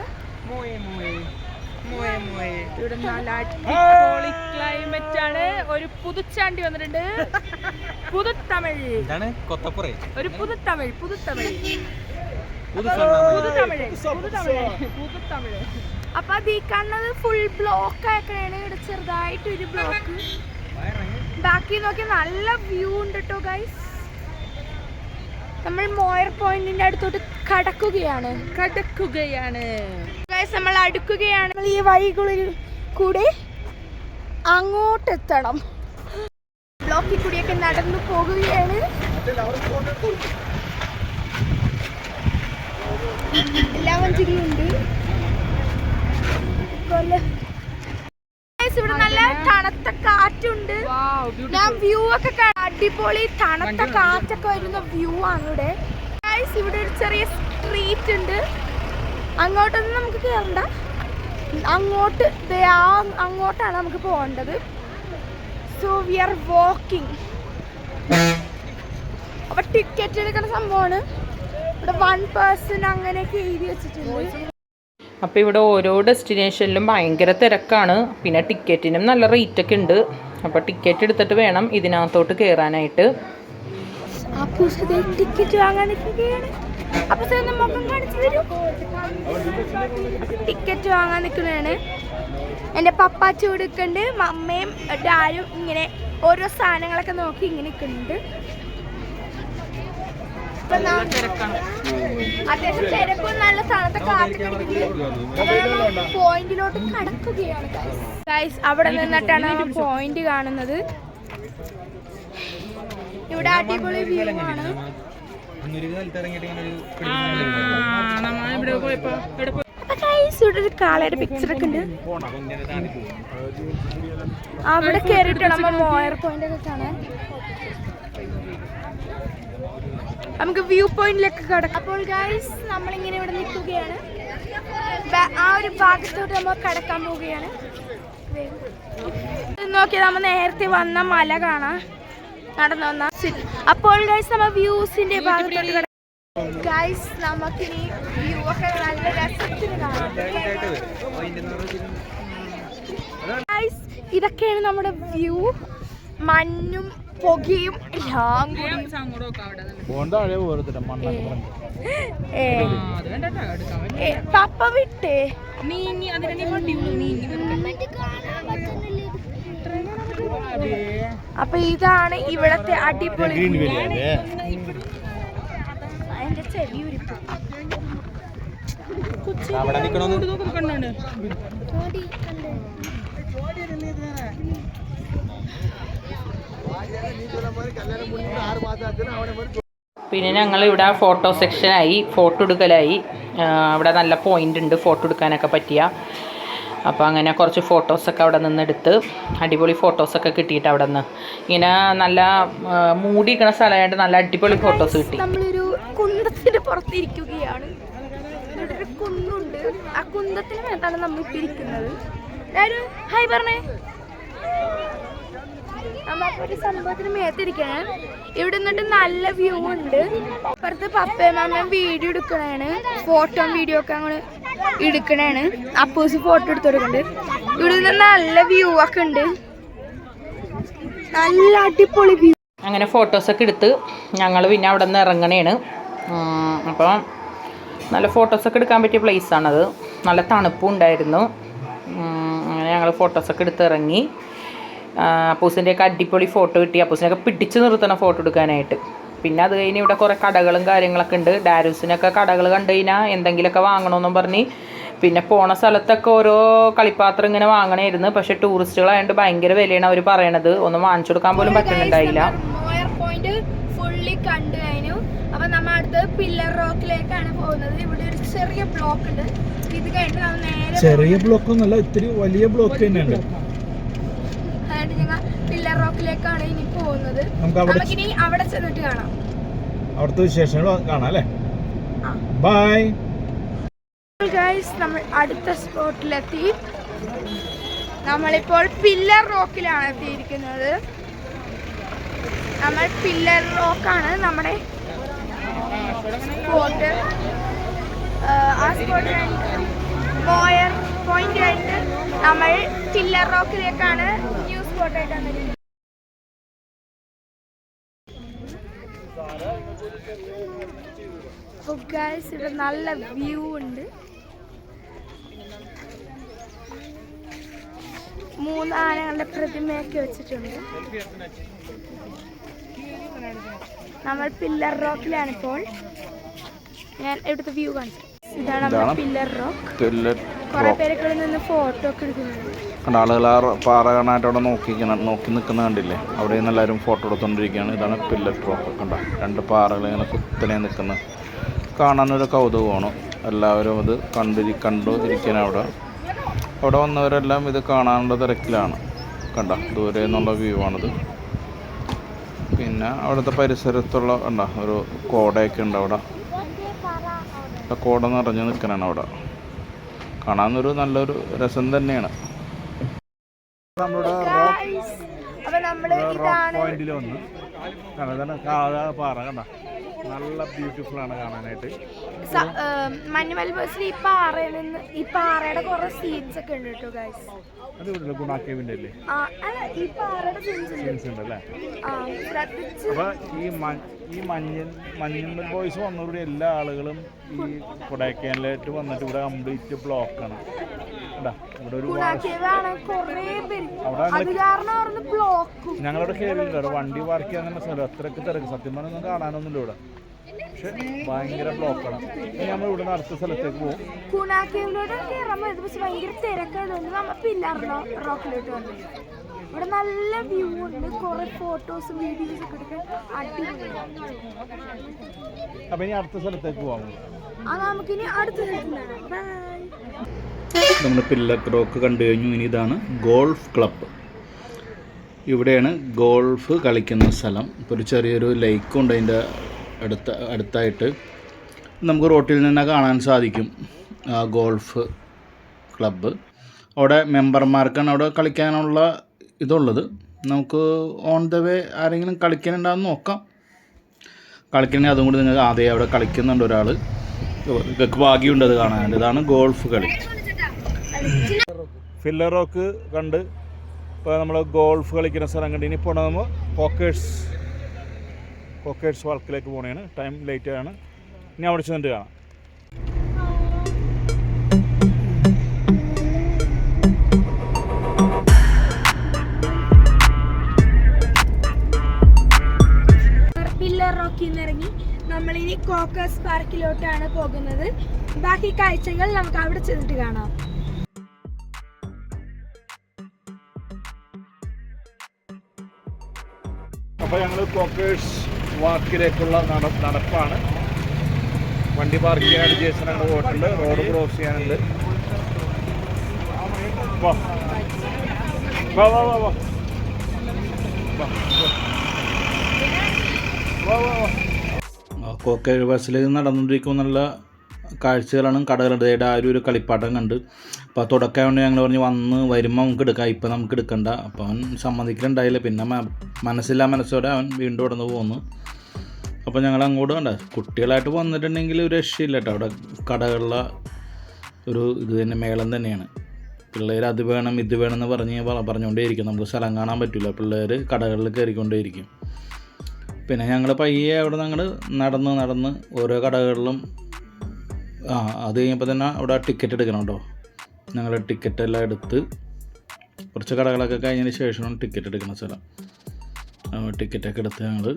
C: ഇവിടെ നല്ല <laughs> അടിപൊളി ക്ലൈമറ്റ് ആണ്. ഒരു പുതുച്ചാണ്ടി വന്നിട്ടുണ്ട്. പുതുത്തമിഴ്. ഒരു പുതുത്തമിഴ് പുതുത്തമിഴ്. പുതുതമിഴ് പുതുതമിഴ് പുതുതമിഴ്. അപ്പൊ അത് ഈ കാണുന്നത് ഫുൾ ബ്ലോക്ക് ആക്കണേണ് ഇവിടെ ചെറുതായിട്ട് ഒരു ബ്ലോക്ക് ബാക്കി നോക്കി നല്ല വ്യൂ ഉണ്ട് കേട്ടോ ഗൈസ് നമ്മൾ മോയർ പോയിന്റിന്റെ അടുത്തോട്ട് കടക്കുകയാണ്. കടക്കുകയാണ്. നമ്മൾ അടുക്കുകയാണ്. നമ്മൾ ഈ വഴികളിൽ കൂടെ അങ്ങോട്ട് എത്തണം ബ്ലോക്കിൽ കൂടിയൊക്കെ നടന്നു പോകുകയാണ്. എല്ലാ കൊല്ല- Guys, ഇവിടെ നല്ല തണുത്ത കാറ്റുണ്ട്. ഞാൻ വ്യൂ ഒക്കെ അടിപൊളി തണുത്ത കാറ്റൊക്കെ വരുന്ന വ്യൂ ആണ് ഇവിടെ. ഇവിടെ ഒരു ചെറിയ സ്ട്രീറ്റ് ഉണ്ട്. അങ്ങോട്ടൊന്നും നമുക്ക് കയറണ്ട അങ്ങോട്ട് അങ്ങോട്ടാണ് നമുക്ക് പോകേണ്ടത്. സോ വി ആർ വാക്കിംഗ് അപ്പൊ ടിക്കറ്റ് എടുക്കുന്ന സംഭവമാണ്. ഇവിടെ വൺ പേഴ്സൺ അങ്ങനെയൊക്കെ എഴുതി വെച്ചിട്ടുണ്ട്.
A: അപ്പോൾ ഇവിടെ ഓരോ ഡെസ്റ്റിനേഷനിലും ഭയങ്കര തിരക്കാണ്. പിന്നെ ടിക്കറ്റിനും നല്ല റേറ്റ് ഒക്കെ ഉണ്ട്. അപ്പോൾ ടിക്കറ്റ് എടുത്തിട്ട് വേണം ഇതിനകത്തോട്ട് കയറാനായിട്ട്
C: ടിക്കറ്റ് വാങ്ങാൻ നിൽക്കുകയാണ് അപ്പൂസ് ഒന്ന് മുഖം കാണിച്ചു തരൂ. ടിക്കറ്റ് വാങ്ങാൻ നിൽക്കുന്നതാണ്. എന്റെ പപ്പ കൊടുക്കുന്നുണ്ട് മമ്മയും ഡാരും ഇങ്ങനെ ഓരോ സാധനങ്ങളൊക്കെ നോക്കി ഇങ്ങനെ നിൽക്കുന്നുണ്ട്. അത്യാവശ്യം തിരക്കും നല്ല അടിക്കുന്നുണ്ട് പോയിന്റിലോട്ട് കടക്കുകയാണ് അവിടെ നിന്നിട്ടാണ് പോയിന്റ് കാണുന്നത്. ഇവിടെ അടിപൊളി വ്യൂ ആണ്. അപ്പൊ ഗൈസ് ഇവിടെ ഒരു കാളയുടെ പിക്ചർ ഒക്കെ ഉണ്ട്. അവിടെ കയറിയിട്ടാണ് നമ്മ മോയർ പോയിന്റ് ഒക്കെ കാണാൻ. നമുക്ക് വ്യൂ പോയിന്റിലൊക്കെ കിടക്കാം. അപ്പോൾ ഗൈസ് നമ്മളിങ്ങനെ ഇവിടെ നിൽക്കുകയാണ്. ആ ഒരു ഭാഗത്തോട്ട് നമ്മൾ കടക്കാൻ പോവുകയാണ്. നോക്കിയാൽ നമ്മൾ നേരത്തെ വന്ന മല കാണാം. നടന്നു വന്ന സി- അപ്പോൾ ഗൈസ് നമ്മൾ വ്യൂസിന്റെ ഭാഗത്തോട്ട് ഗൈസ് നമുക്കിനി വ്യൂ ഒക്കെ നല്ല രസത്തിന് ഗൈസ് ഇതൊക്കെയാണ് നമ്മുടെ വ്യൂ മഞ്ഞും പുകയും പപ്പ വിട്ടേ.
A: നീങ്ങി അതിനെ നീ കാണാൻ നീങ്ങി
C: അപ്പൊ ഇതാണ് ഇവിടത്തെ അടിപൊളി view. എന്റെ ചെവി ഉരുപ്പ്
A: പിന്നെ ഞങ്ങൾ ഇവിടെ ഫോട്ടോ സെക്ഷനായി ഫോട്ടോ എടുക്കലായി. അവിടെ നല്ല പോയിന്റ് ഉണ്ട് ഫോട്ടോ എടുക്കാനൊക്കെ പറ്റിയ. അപ്പോൾ അങ്ങനെ കുറച്ച് ഫോട്ടോസൊക്കെ അവിടെ നിന്ന് എടുത്ത് അടിപൊളി ഫോട്ടോസൊക്കെ കിട്ടിയിട്ട് അവിടെ നിന്ന് ഇങ്ങനെ നല്ല മൂടി ഇരിക്കുന്ന സ്ഥലമായിട്ട് നല്ല അടിപൊളി ഫോട്ടോസ് കിട്ടി.
C: നമ്മളൊരു കുന്തത്തിന് പുറത്തിരിക്കുകയാണ്. ഇവിടെ ഒരു കുന്നുണ്ട്. ആ കുന്തത്തിന് മേത്താണ് നമ്മൾ ഇപ്പൊ ഇരിക്കുന്നത് ഹായ് പറഞ്ഞേ. ഒരു സംഭവത്തിന് മേത്തിരിക്കണേ. ഇവിടെ നിന്നിട്ട് നല്ല വ്യൂ ഉണ്ട്. അപ്പുറത്ത് പപ്പയും അമ്മയും വീഡിയോ എടുക്കണേ ഫോട്ടോ വീഡിയോ ഒക്കെ അങ്ങോട്ട് എടുക്കണേണ്. അപ്പൂസ് ഫോട്ടോ എടുത്ത് ഇവിടെ നിന്ന് നല്ല വ്യൂ ഒക്കെ ഉണ്ട്. നല്ല അടിപൊളി വ്യൂ
A: അങ്ങനെ ഫോട്ടോസൊക്കെ എടുത്ത് ഞങ്ങൾ പിന്നെ അവിടെ നിന്ന് ഇറങ്ങണേണ് അപ്പോൾ നല്ല ഫോട്ടോസൊക്കെ എടുക്കാൻ പറ്റിയ പ്ലേസാണത് നല്ല തണുപ്പും ഉണ്ടായിരുന്നു. അങ്ങനെ ഞങ്ങൾ ഫോട്ടോസൊക്കെ എടുത്ത് ഇറങ്ങി. അപ്പൂസിന്റെയൊക്കെ അടിപൊളി ഫോട്ടോ കിട്ടി. അപ്പൂസിനൊക്കെ പിടിച്ച് നിർത്തണം ഫോട്ടോ എടുക്കാനായിട്ട്. പിന്നെ അത് കഴിഞ്ഞ് ഇവിടെ കുറേ കടകളും കാര്യങ്ങളൊക്കെ ഉണ്ട്. ഡാരൂസിനൊക്കെ കടകൾ കണ്ടു കഴിഞ്ഞാൽ എന്തെങ്കിലുമൊക്കെ വാങ്ങണമെന്നും പറഞ്ഞ് പിന്നെ പോണ സ്ഥലത്തൊക്കെ ഓരോ കളിപ്പാത്രം ഇങ്ങനെ വാങ്ങണമായിരുന്നു പക്ഷെ ടൂറിസ്റ്റുകളായതുകൊണ്ട് ഭയങ്കര വിലയാണ് അവർ പറയണത്. ഒന്നും വാങ്ങിച്ചു കൊടുക്കാൻ പോലും പറ്റുന്നുണ്ടായില്ല.
C: മോയർ പോയിന്റ് ഫുള്ളി കണ്ടു കഴിഞ്ഞു. അപ്പൊ നമ്മൾ അടുത്ത് പില്ലർ റോക്കിലേക്കാണ് പോകുന്നത്. ഇവിടെ ഒരു ചെറിയ ബ്ലോക്ക് ഉണ്ട്. ഇത് കഴിഞ്ഞിട്ട് നമ്മൾ നേരെ
D: ചെറിയ ബ്ലോക്ക് ഒന്നല്ല ഇത്തിരി വലിയ ബ്ലോക്ക് തന്നെയാണ്
C: അതായത് ഞങ്ങൾ പില്ലർ ഇനി പോകുന്നത്. നമുക്കിനി അവിടെ ചെന്നിട്ട് കാണാം.
D: അവിടുത്തെ വിശേഷങ്ങൾ കാണാം അല്ലേ. ബൈ
C: ഗൈസ് നമ്മൾ അടുത്ത സ്പോട്ടിലെത്തി. നമ്മളിപ്പോൾ പില്ലർ റോക്കിലാണ് എത്തിയിരിക്കുന്നത്. നമ്മൾ പില്ലർ റോക്കാണ് നമ്മുടെ സ്പോട്ട്. ആ സ്പോട്ട് മോയർ പോയിന്റ് ആയിട്ട് നമ്മൾ പില്ലർ റോക്കിലേക്കാണ് ന്യൂ സ്പോട്ടായിട്ട് വരുന്നത് അപ്പോൾ ഗൈസ് ഇവിടെ നല്ല വ്യൂ ഉണ്ട്. മൂന്ന് ആനകളുടെ പ്രതിമയൊക്കെ വെച്ചിട്ടുണ്ട്. നമ്മൾ പില്ലർ റോക്കിലാണ് ഇപ്പോൾ. ഞാൻ ഇവിടുത്തെ വ്യൂ കാണിച്ചു. ഇതാണ് നമ്മുടെ പില്ലർ റോക്ക് കുറെ പേരൊക്കെ നിന്ന് ഫോട്ടോ ഒക്കെ എടുക്കുന്നുണ്ട്.
B: ആളുകൾ ആ പാറ കാണാനായിട്ട് അവിടെ നോക്കി നോക്കി നിൽക്കുന്ന കണ്ടില്ലേ? അവിടെ നിന്ന് എല്ലാവരും ഫോട്ടോ എടുത്തുകൊണ്ടിരിക്കുകയാണ് ഇതാണ് പില്ലർ റോക്ക് കണ്ട രണ്ട് പാറകൾ ഇങ്ങനെ കുത്തനെ നിൽക്കുന്ന കാണാനൊരു കൗതുകമാണ്. എല്ലാവരും അത് കണ്ടിരി കണ്ടു ഇരിക്കാൻ അവിടെ. അവിടെ വന്നവരെല്ലാം ഇത് കാണാനുള്ള തിരക്കിലാണ്. കണ്ട? ദൂരെ നിന്നുള്ള വ്യൂ ആണിത്. പിന്നെ അവിടുത്തെ പരിസരത്തുള്ള കണ്ട? ഒരു കോടയൊക്കെ ഉണ്ട് അവിടെ. ആ കോട നിറഞ്ഞ് നിൽക്കണാണ് അവിടെ. കാണാനൊരു നല്ലൊരു രസം തന്നെയാണ്.
D: നമ്മുടെ റോക്ക്
C: Guys, അപ്പൊ
D: നമ്മൾ
C: ഇതാണ്
D: പോയിന്റിൽ വന്ന്. കണ്ട? പാറ കണ്ട? നല്ല ബ്യൂട്ടിഫുൾ ആണ് കാണാനായിട്ട്.
C: മഞ്ഞുമൽ ബസ്സിൽ ഈ പാറയിൽ നിന്ന് ഈ പാറയുടെ കുറെ സീൻസ് ഒക്കെ ഉണ്ട് കേട്ടോ ഗൈസ്
D: അത് ഇവിടെ ഗുണാക്കേവിന്റെ അല്ലേ?
C: ഈ പാറയുടെ സീൻസ് ഉണ്ട്.
D: അല്ലേ? അപ്പോൾ ഈ ഈ മഞ്ഞ മഞ്ഞുമ്മൽ ബോയ്സ് വന്നവരുടെ എല്ലാ ആളുകളും ഈ കൊടൈക്കനാലായിട്ട് വന്നിട്ട് ഇവിടെ കംപ്ലീറ്റ് ബ്ലോക്കാണ് കയറിയില്ല അവിടെ വണ്ടി പാർക്ക് ചെയ്യാൻ തന്നെ സ്ഥലം അത്രയ്ക്ക് തിരക്ക്. സത്യം പറഞ്ഞൊന്നും കാണാനൊന്നുമില്ല ഇവിടെ. പക്ഷെ ഭയങ്കര ബ്ലോക്കാണ് നമ്മൾ ഇവിടെ നിന്ന് അടുത്ത സ്ഥലത്തേക്ക് പോകും.
C: ഗുണാക്കിയവിലോട്ട് കയറാൻ പോയത് പക്ഷെ ഭയങ്കര തിരക്കായതുകൊണ്ട് നമ്മൾ പില്ലാർ റോക്കിലോട്ട് വന്നു. ഇവിടെ നല്ല വ്യൂ ഉണ്ട്. കുറെ ഫോട്ടോസും വീഡിയോസ് ഒക്കെ എടുക്കാൻ അടിപൊളിയാണ്
D: അപ്പം ഇനി അടുത്ത സ്ഥലത്തേക്ക് പോവാം.
C: ആ നമുക്കിനി അടുത്ത സ്ഥലത്ത് ബൈ
B: നമ്മൾ പില്ലർ റോക്ക് കണ്ടു കഴിഞ്ഞു. ഇനി ഇതാണ് ഗോൾഫ് ക്ലബ്ബ് ഇവിടെയാണ് ഗോൾഫ് കളിക്കുന്ന സ്ഥലം. ഇപ്പോൾ ഒരു ചെറിയൊരു ലേക്കുണ്ട് അതിന്റെ അടുത്ത അടുത്തായിട്ട്. നമുക്ക് റോട്ടിൽ നിന്ന് കാണാൻ സാധിക്കും ഗോൾഫ് ക്ലബ്ബ് അവിടെ മെമ്പർമാർക്കാണ് അവിടെ കളിക്കാനുള്ള ഇതുള്ളത്. നമുക്ക് ഓൺ ദ വേ ആരെങ്കിലും കളിക്കാനുണ്ടാകുന്ന നോക്കാം. കളിക്കണമെങ്കിൽ അതും കൂടി നിങ്ങൾക്ക് ആദ്യം അവിടെ കളിക്കുന്നുണ്ട് ഒരാൾ ഭാഗ്യമുണ്ട് അത് കാണാനായിട്ട്. ഇതാണ് ഗോൾഫ് കളി.
D: ഫില്ലർ റോക്ക് കണ്ട്. ഇപ്പോൾ നമ്മൾ ഗോൾഫ് കളിക്കുന്ന സ്ഥലം കണ്ട്. ഇനി പോണത് നമ്മൾ പോക്കേഴ്സ് പോക്കേഴ്സ് വർക്കിലേക്ക് പോകണേണ് ടൈം ലേറ്റ് ആണ്. ഇനി അവിടെ ചെന്നിട്ട് കാണാം.
C: ഇറങ്ങി നമ്മളിനി കോക്കസ് പാർക്കിലോട്ടാണ് പോകുന്നത്. ബാക്കി കാഴ്ചകൾ നമുക്ക് അവിടെ ചെന്നിട്ട് കാണാം.
D: അപ്പോൾ ഞങ്ങൾ കോക്കേഴ്സ് വാക്കിലേക്കുള്ള നടപ്പാണ്. വണ്ടി പാർക്ക് ചെയ്യാൻ അങ്ങോട്ട് പോയിട്ടുണ്ട്. റോഡ് ക്രോസ് ചെയ്യാനുണ്ട്.
B: കോക്കേഴ് ബസ്സിൽ നടന്നുകൊണ്ടിരിക്കുന്ന നല്ല കാഴ്ചകളാണ് കടകളുടെ ആ ഒരു കളിപ്പാട്ടം കണ്ട്. അപ്പോൾ ആ തുടക്കമായതുകൊണ്ട് ഞങ്ങൾ പറഞ്ഞു വന്ന് വരുമ്പോൾ നമുക്ക് എടുക്കാം. ഇപ്പം നമുക്ക് എടുക്കണ്ട. അപ്പോൾ അവൻ സമ്മതിക്കലുണ്ടായില്ല. പിന്നെ മനസ്സില്ലാ മനസ്സോടെ അവൻ വീണ്ടും ഇവിടെ നിന്ന് പോന്നു. അപ്പോൾ ഞങ്ങൾ അങ്ങോട്ട് കണ്ട കുട്ടികളായിട്ട് വന്നിട്ടുണ്ടെങ്കിൽ ഒരു രക്ഷയില്ല കേട്ടോ അവിടെ കടകളിലെ ഒരു ഇത് തന്നെ മേളം തന്നെയാണ്. പിള്ളേർ അത് വേണം ഇത് വേണം എന്ന് പറഞ്ഞ് പറഞ്ഞുകൊണ്ടേ പറഞ്ഞുകൊണ്ടേയിരിക്കും നമുക്ക് സ്ഥലം കാണാൻ പറ്റില്ല പിള്ളേർ കടകളിൽ കയറിക്കൊണ്ടേയിരിക്കും. പിന്നെ ഞങ്ങൾ പയ്യെ അവിടെ ഞങ്ങൾ നടന്ന് നടന്ന് ഓരോ കടകളിലും ആ അത് കഴിഞ്ഞപ്പോൾ തന്നെ അവിടെ ടിക്കറ്റ് എടുക്കണം കേട്ടോ ഞങ്ങൾ ടിക്കറ്റ് എല്ലാം എടുത്ത് കുറച്ച് കടകളൊക്കെ കഴിഞ്ഞതിന് ശേഷമാണ് ടിക്കറ്റ് എടുക്കുന്ന സ്ഥലം. ടിക്കറ്റൊക്കെ എടുത്ത് ഞങ്ങൾ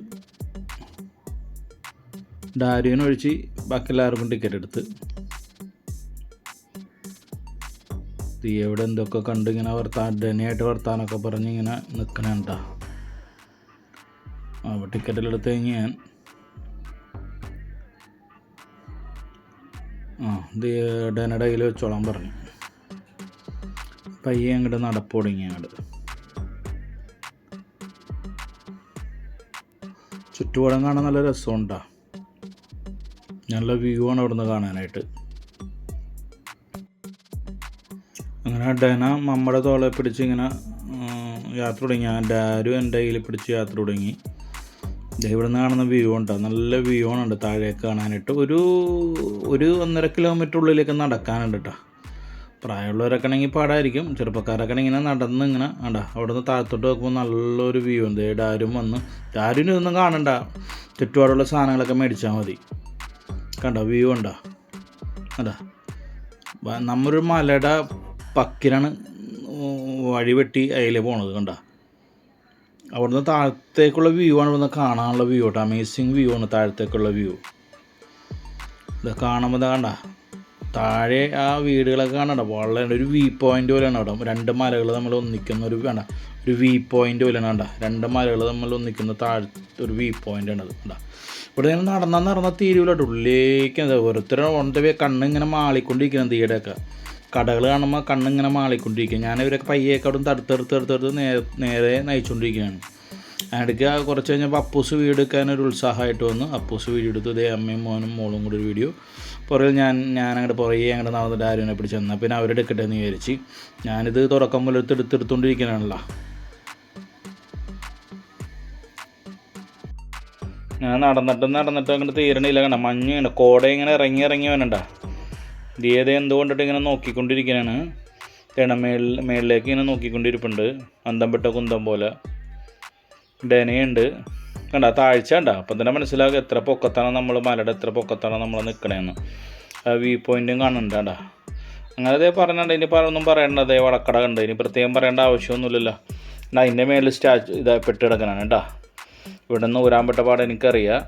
B: ഡാരിയൻ ഒഴിച്ച് ബാക്കി എല്ലാവർക്കും ടിക്കറ്റ് എടുത്ത്. തീ എവിടെ എന്തൊക്കെ കണ്ട് ഇങ്ങനെ വർത്താൻ ഡനിയായിട്ട് വർത്താനൊക്കെ പറഞ്ഞ് ഇങ്ങനെ നിൽക്കണേണ്ട അപ്പോൾ ടിക്കറ്റെല്ലാം എടുത്ത് കഴിഞ്ഞ് ഞാൻ ആ ഇത് ഡനയുടെ കയ്യിൽ വെച്ചോളാൻ പറഞ്ഞു. പയ്യെ അങ്ങോട്ട് നടപ്പ് തുടങ്ങി അങ്ങോട്ട് ചുറ്റുപാടം കാണാൻ നല്ല രസമുണ്ടാ. നല്ല വ്യൂ ആണ് അവിടുന്ന് കാണാനായിട്ട്. അങ്ങനെ ഡന നമ്മുടെ തോളെ പിടിച്ച് ഇങ്ങനെ യാത്ര തുടങ്ങി. ഞാൻ ഡാരും എന്റെ കയ്യിൽ പിടിച്ച് യാത്ര തുടങ്ങി. ദേ ഇവിടെ നിന്ന് കാണുന്ന വ്യൂ ഉണ്ടോ? നല്ല വ്യൂ ആണ് താഴേക്ക് കാണാനായിട്ട് ഒരു ഒരു ഒന്നര കിലോമീറ്റർ ഉള്ളിലേക്ക് നടക്കാനുണ്ട് കേട്ടോ പ്രായമുള്ളവരൊക്കെ ആണെങ്കിൽ പാടായിരിക്കും. ചെറുപ്പക്കാരൊക്കെ ഇങ്ങനെ നടന്ന് ഇങ്ങനെ ആണ്ടാ അവിടെ നിന്ന് താഴത്തോട്ട് നോക്കുമ്പോൾ നല്ലൊരു വ്യൂ ഉണ്ട്. ആരും വന്ന് ആരും ഇതൊന്നും കാണണ്ട. ചുറ്റുപാടുള്ള സാധനങ്ങളൊക്കെ മേടിച്ചാൽ മതി. കണ്ടോ വ്യൂ ഉണ്ടോ അതാ. നമ്മൊരു മലയുടെ പക്കിലാണ് വഴി വെട്ടി അതിൽ പോണത് കണ്ട? അവിടുന്ന് താഴത്തേക്കുള്ള വ്യൂ ആണ് ഇവിടുന്ന് കാണാനുള്ള വ്യൂ കേട്ടോ. അമേസിങ് വ്യൂ ആണ് താഴത്തേക്കുള്ള വ്യൂ ഇത് കാണുമ്പോൾ കണ്ട? താഴെ ആ വീടുകളൊക്കെ കാണണ്ട വളരെ ഒരു വി പോയിന്റ് പോലെയാണ് അവിടെ രണ്ട് മലകൾ നമ്മൾ ഒന്നിക്കുന്ന ഒരു വേണ്ട ഒരു വി പോയിന്റ് പോലെയാണ് കണ്ട രണ്ട് മലകൾ നമ്മൾ ഒന്നിക്കുന്ന താഴത്തെ ഒരു വി പോയിന്റ് ആണ് അത് കണ്ട ഇവിടെ നിന്ന് നടന്നാൽ നടന്ന തീരുവിലോട്ട് ഉള്ളിലേക്ക് ഓരോരുത്തരും ഓണത്തെ കണ്ണ് ഇങ്ങനെ മാളിക്കൊണ്ടിരിക്കണം തീയുടെയൊക്കെ കടകൾ കാണുമ്പോൾ കണ്ണിങ്ങനെ മാളിക്കൊണ്ടിരിക്കുക ഞാൻ ഇവരൊക്കെ പയ്യൊക്കെ അവിടെ നേരെ നേരെ നയിച്ചുകൊണ്ടിരിക്കുകയാണ് അതിടയ്ക്ക് കുറച്ച് കഴിഞ്ഞപ്പോൾ അപ്പൂസ് വീഡിയോ എടുക്കാൻ ഒരു ഉത്സാഹമായിട്ട് വന്നു. അപ്പൂസ് വീഡിയോ എടുത്തു. ഇതേ അമ്മയും മോനും മോളും കൂടി ഒരു വീഡിയോ. പുറകിൽ ഞാൻ ഞാൻ അങ്ങോട്ട് പുറകെ അങ്ങോട്ട് നടന്നിട്ട് ആരും പിടിച്ച് എന്നാൽ പിന്നെ അവരുടെ എടുക്കട്ടെ എന്ന് വിചാരിച്ച് ഞാനിത് തുറക്കം പോലെ എടുത്ത് എടുത്തെടുത്തോണ്ടിരിക്കണമല്ലോ ഞാൻ നടന്നിട്ട് നടന്നിട്ട് അങ്ങോട്ട് തീരണില്ല കണ്ട? മഞ്ഞ് കണ്ട? കോട ഇങ്ങനെ ഇറങ്ങി ഇറങ്ങി വരണ്ട. ദീയത എന്തുകൊണ്ടിട്ട് ഇങ്ങനെ നോക്കിക്കൊണ്ടിരിക്കുകയാണ് തിണമേളിൽ മേളിലേക്ക് ഇങ്ങനെ നോക്കിക്കൊണ്ടിരിപ്പുണ്ട്. അന്തം പെട്ട കുന്തം പോലെ. ഡനയുണ്ട്. കണ്ട താഴ്ച കണ്ട? അപ്പം തന്നെ മനസ്സിലാകും എത്ര പൊക്കത്താണ് നമ്മൾ മലയുടെ എത്ര പൊക്കത്താണ് നമ്മൾ നിൽക്കണേന്ന് വ്യൂ പോയിന്റും കാണുന്നുണ്ട് അങ്ങനെ അതേ പറഞ്ഞുണ്ട് ഇനി പറയൊന്നും പറയണ്ട. അതേ വടക്കട കണ്ട്. ഇനി പ്രത്യേകം പറയേണ്ട ആവശ്യമൊന്നുമില്ലല്ലോ. എന്നാ അതിന്റെ മേളിൽ സ്റ്റാച്ചു ഇതായി പെട്ട് കിടക്കണാണ് കേട്ടോ ഇവിടെ നിന്ന് ഊരാൻ പെട്ട പാടെ എനിക്കറിയാം.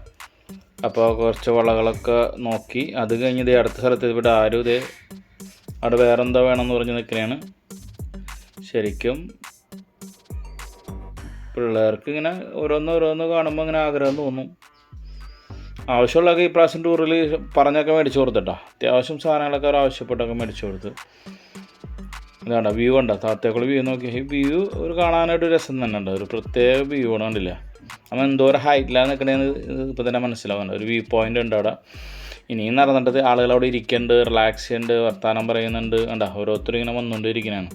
B: അപ്പോൾ കുറച്ച് വളകളൊക്കെ നോക്കി. അത് കഴിഞ്ഞ് ഇതേ അടുത്ത സ്ഥലത്ത് ഇവിടെ ആരും ഇതേ അവിടെ വേറെന്തോ വേണമെന്ന് പറഞ്ഞ് നിൽക്കണേണ്. ശരിക്കും പിള്ളേർക്ക് ഇങ്ങനെ ഓരോന്ന് ഓരോന്ന് കാണുമ്പോൾ ഇങ്ങനെ ആഗ്രഹം തോന്നും. ആവശ്യമുള്ളതൊക്കെ ഈ പ്രാവശ്യം ടൂറിൽ പറഞ്ഞൊക്കെ മേടിച്ചു കൊടുത്തിട്ടാ. അത്യാവശ്യം സാധനങ്ങളൊക്കെ അവർ ആവശ്യപ്പെട്ടൊക്കെ മേടിച്ചു കൊടുത്ത്. ഇതാണ്ട വ്യൂ ഉണ്ടോ താത്തേക്കുള്ള വ്യൂ നോക്കി. ഈ വ്യൂ ഒരു കാണാനായിട്ട് രസം തന്നെ ഉണ്ട്. ഒരു പ്രത്യേക വ്യൂ ആണ് കണ്ടില്ല? എന്തോ ഒരു ഹൈറ്റിലാണ് നിൽക്കണേന്ന് ഇപ്പോൾ തന്നെ മനസ്സിലാവുന്നുണ്ട്. ഒരു വ്യൂ പോയിന്റ് ഉണ്ട് അവിടെ. ഇനിയും നടന്നിട്ട് ആളുകൾ അവിടെ ഇരിക്കുന്നുണ്ട് റിലാക്സ് ചെയ്യുന്നുണ്ട് വർത്തമാനം പറയുന്നുണ്ട്. കണ്ട ഓരോരുത്തരും ഇങ്ങനെ വന്നുകൊണ്ടിരിക്കുന്നതാണ്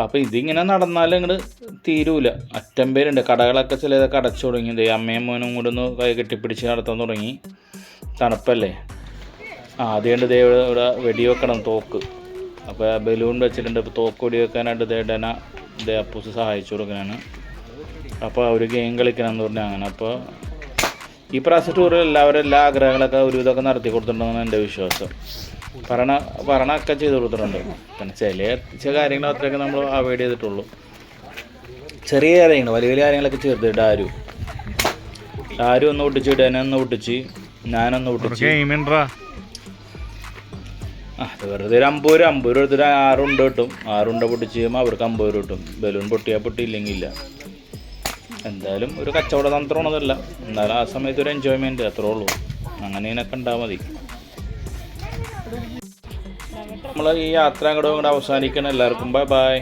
B: അപ്പോൾ ഇതിങ്ങനെ നടന്നാലും ഇങ്ങോട്ട് തീരൂല. അറ്റം പേരുണ്ട് കടകളൊക്കെ ചിലതൊക്കെ അടച്ചു തുടങ്ങി. ദേ അമ്മയും മോനും കൂടെ ഒന്ന് കൈ കെട്ടിപ്പിടിച്ച് നടത്താൻ തുടങ്ങി. തണുപ്പല്ലേ? ആദ്യമുണ്ട് ദേ ഇവിടെ വെടി വെക്കണം തോക്ക്. അപ്പോൾ ബലൂൺ വെച്ചിട്ടുണ്ട്. ഇപ്പോൾ തോക്ക് വെടി വെക്കാനായിട്ട് ദേടന ദേ അപ്പൂസ് സഹായിച്ചു കൊടുക്കാനാണ്. അപ്പോൾ അവർ ഗെയിം കളിക്കണം എന്ന് പറഞ്ഞാൽ അങ്ങനെ. അപ്പോൾ ഈ പ്രാവശ്യം ടൂറിൽ എല്ലാവരും എല്ലാ ആഗ്രഹങ്ങളൊക്കെ ഒരു ഇതൊക്കെ നടത്തി കൊടുത്തിട്ടുണ്ടെന്നാണ് എന്റെ വിശ്വാസം. പറയണ പറയണൊക്കെ ചെയ്ത് കൊടുത്തിട്ടുണ്ട്. പിന്നെ ചില ചില കാര്യങ്ങൾ അത്രയൊക്കെ നമ്മൾ അവോയ്ഡ് ചെയ്തിട്ടുള്ളൂ. ചെറിയ കാര്യങ്ങൾ വലിയ വലിയ കാര്യങ്ങളൊക്കെ ചേർത്തിട്ട് ഡാരു ആരും ഒന്ന് പൊട്ടിച്ച് ഡെനൊന്ന് പൊട്ടിച്ച് ഞാനൊന്ന് ആ അത് വെറുതെ ഒരു അമ്പത് രൂപ അമ്പത് രൂപ എടുത്തിട്ട് ആറുണ്ട കിട്ടും. ആറുണ്ട പൊട്ടിച്ച് കഴിയുമ്പോൾ അവർക്ക് അമ്പത് രൂപ കിട്ടും. ബലൂൺ പൊട്ടിയാൽ പൊട്ടിയില്ലെങ്കിൽ ഇല്ല എന്തായാലും ഒരു കച്ചവട തന്ത്രമാണതല്ല. എന്നാലും ആ സമയത്ത് ഒരു എൻജോയ്മെന്റ് അത്രേ ഉള്ളൂ. അങ്ങനെ ഇതിനൊക്കെ ഉണ്ടാൽ മതി. നമ്മൾ ഈ യാത്ര അങ്ങോട്ടും ഇങ്ങോട്ട് അവസാനിക്കണം. എല്ലാവർക്കും ബൈ ബൈ